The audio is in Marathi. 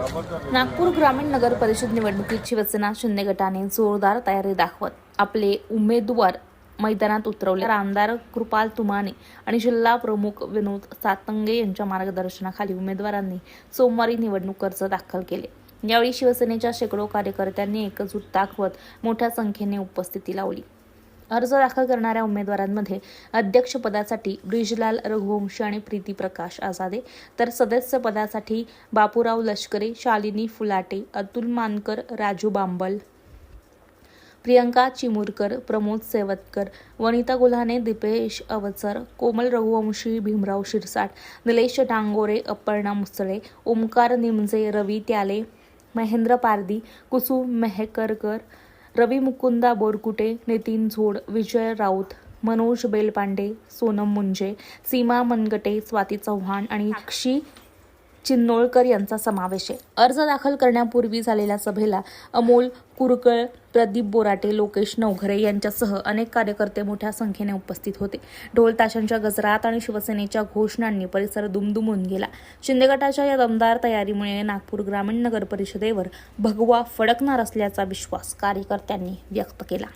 नागपूर ग्रामीण नगर परिषद निवडणुकीत शिवसेना शिंदे गटाने जोरदार तयारी दाखवत. आपले उमेदवार मैदानात उतरवले. आमदार कृपाल तुमाने आणि जिल्हा प्रमुख विनोद सातंगे यांच्या मार्गदर्शनाखाली उमेदवारांनी सोमवारी निवडणूक अर्ज दाखल केले. यावेळी शिवसेनेच्या शेकडो कार्यकर्त्यांनी एकजूट दाखवत मोठ्या संख्येने उपस्थिती लावली. अर्ज दाखल करणाऱ्या उमेदवारांमध्ये अध्यक्षपदासाठी ब्रिजलाल रघुवंशी आणि प्रीती प्रकाश आझादे तर सदस्यपदासाठी बापूराव लष्करे शालिनी फुलाटे अतुल मानकर राजू बांबल प्रियंका चिमुरकर प्रमोद सेवतकर वनिता गुल्हाने दीपेश अवचर कोमल रघुवंशी भीमराव शिरसाट निलेश डांगोरे अपर्णा मुसळे ओमकार निमजे रवी त्याले महेंद्र पारदी कुसुम मेहकरकर रवी मुकुंदा बोरकुटे नितीन झोड विजय राऊत मनोज बेलपांडे सोनम मुंजे सीमा मनगटे स्वाती चव्हाण आणि अक्षी चिन्नोळकर यांचा समावेश आहे. अर्ज दाखल करण्यापूर्वी झालेल्या सभेला अमोल कुरकळ प्रदीप बोराटे लोकेश नवघरे यांच्यासह अनेक कार्यकर्ते मोठ्या संख्येने उपस्थित होते. ढोल ताशांच्या गजरात आणि शिवसेनेच्या घोषणांनी परिसर दुमदुमून गेला. शिंदे गटाच्या या दमदार तयारीमुळे नागपूर ग्रामीण नगर परिषदेवर भगवा फडकणार असल्याचा विश्वास कार्यकर्त्यांनी व्यक्त केला.